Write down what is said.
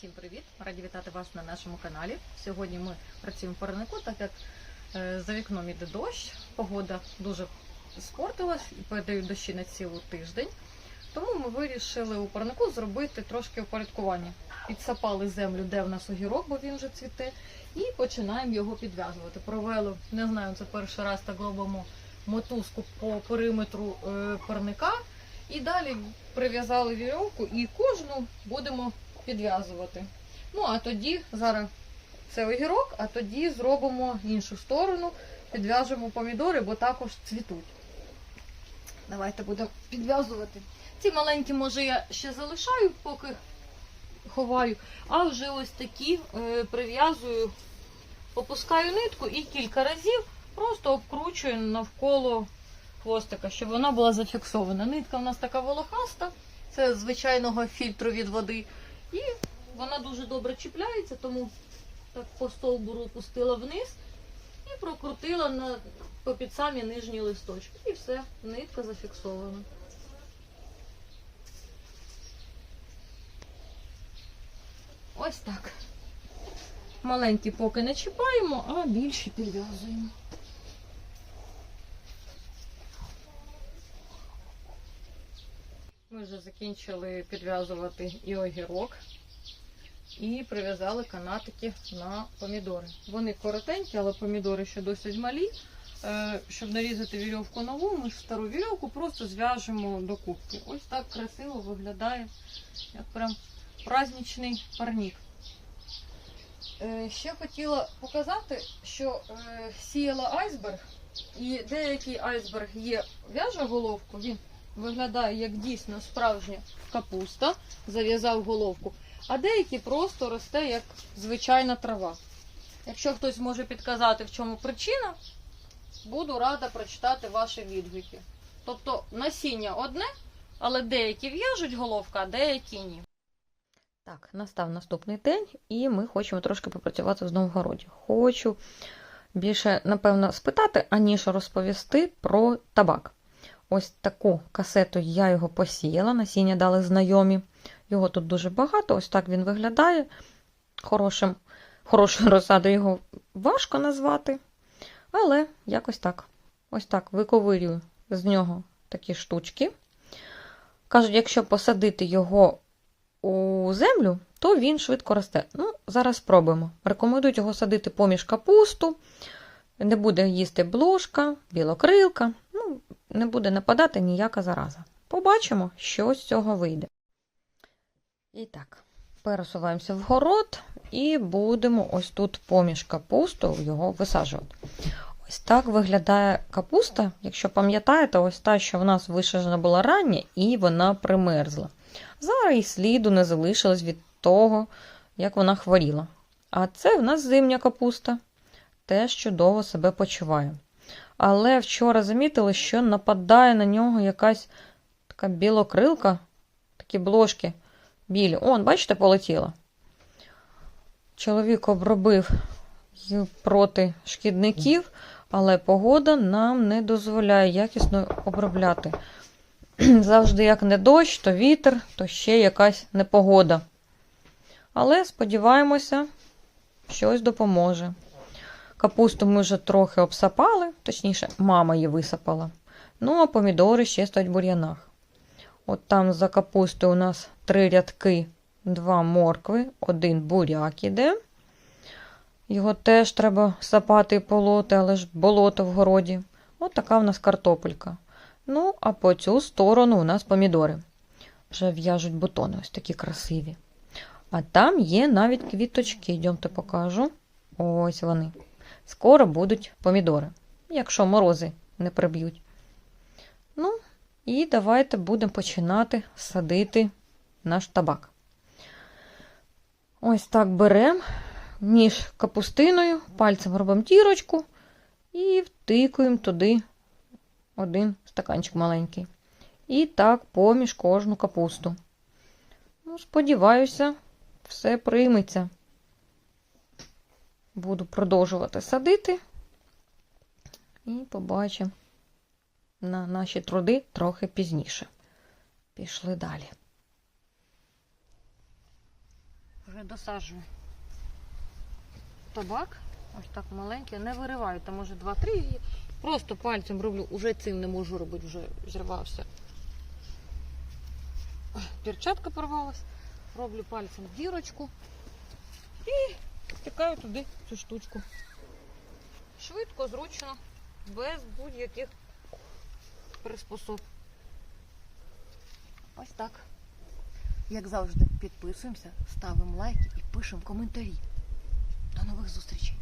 Всім привіт! Раді вітати вас на нашому каналі. Сьогодні ми працюємо в парнику, так як е, за вікном іде дощ, погода дуже спортилась і передають дощі на цілий тиждень. Тому ми вирішили у парнику зробити трошки упорядкування. Підсапали землю, де в нас огірок, бо він вже цвіте, і починаємо його підв'язувати. Провели, не знаю, це перший раз так робимо мотузку по периметру е, парника. І далі прив'язали вірьовку і кожну будемо підв'язувати. Ну, а тоді зараз це огірок, а тоді зробимо іншу сторону, підв'яжемо помідори, бо також цвітуть. Давайте будемо підв'язувати. Ці маленькі, може, я ще залишаю, поки ховаю, а вже ось такі е, прив'язую, опускаю нитку і кілька разів просто обкручую навколо хвостика, щоб вона була зафіксована. Нитка в нас така волохаста, це звичайного фільтру від води. І вона дуже добре чіпляється, тому так по стовбуру опустила вниз і прокрутила на, по під самі нижні листочки. І все, нитка зафіксована. Ось так. Маленькі поки не чіпаємо, а більші підв'язуємо. Ми вже закінчили підв'язувати і огірок, і прив'язали канатики на помідори. Вони коротенькі, але помідори ще досить малі. Е, Щоб нарізати вірьовку нову, ми ж стару вірьовку просто зв'яжемо до кубки. Ось так красиво виглядає, як прям праздничний парнік. Е, Ще хотіла показати, що е, сіяла айсберг, і деякий айсберг є в'яже головку, він виглядає як дійсно справжня капуста, зав'язав головку, а деякі просто росте як звичайна трава. Якщо хтось може підказати, в чому причина, буду рада прочитати ваші відгуки. Тобто насіння одне, але деякі в'яжуть головка, а деякі ні. Так, настав наступний день, і ми хочемо трошки попрацювати в Новгороді. Хочу більше, напевно, спитати, аніж розповісти про табак. Ось таку касету я його посіяла, насіння дали знайомі. Його тут дуже багато, ось так він виглядає. Хорошим, Хорошою розсадою його важко назвати. Але якось так. Ось так виковирюю з нього такі штучки. Кажуть, якщо посадити його у землю, то він швидко росте. Ну, зараз спробуємо. Рекомендують його садити поміж капусту, не буде їсти блошка, білокрилка. Не буде нападати ніяка зараза. Побачимо, що з цього вийде. І так, пересуваємося в город і будемо ось тут поміж капусту його висаджувати. Ось так виглядає капуста, якщо пам'ятаєте, ось та, що в нас висаджена була рання, і вона примерзла. Зараз і сліду не залишилось від того, як вона хворіла. А це в нас зимня капуста, теж чудово себе почуває. Але вчора замітили, що нападає на нього якась така білокрилка, такі блошки білі. Он, бачите, полетіла. Чоловік обробив проти шкідників, але погода нам не дозволяє якісно обробляти. Завжди, як не дощ, то вітер, то ще якась непогода. Але сподіваємося, щось допоможе. Капусту ми вже трохи обсапали, точніше, мама її висапала. Ну, а помідори ще стоять в бур'янах. От там за капустою у нас три рядки, два моркви, один буряк іде. Його теж треба сапати і полоти, але ж болото в городі. От така в нас картопелька. Ну, а по цю сторону у нас помідори. Вже в'яжуть бутони, ось такі красиві. А там є навіть квіточки, йдемте покажу. Ось вони. Скоро будуть помідори, якщо морози не приб'ють. Ну, і давайте будемо починати садити наш табак. Ось так беремо між капустиною, пальцем робимо тірочку і втикуємо туди один стаканчик маленький. І так поміж кожну капусту. Ну, Сподіваюся, все прийметься. Буду продовжувати садити. І побачимо на наші труди трохи пізніше. Пішли далі. передосаджую табак. Ось так маленький, не вириваю, там може 2-3 і просто пальцем роблю, уже цим не можу робити, вже зірвався. Перчатка порвалась. Роблю пальцем дірочку і втикаю туди цю штучку. Швидко, зручно, без будь-яких приспособ. Ось так. Як завжди, підписуємося, ставимо лайки і пишемо коментарі. До нових зустрічей!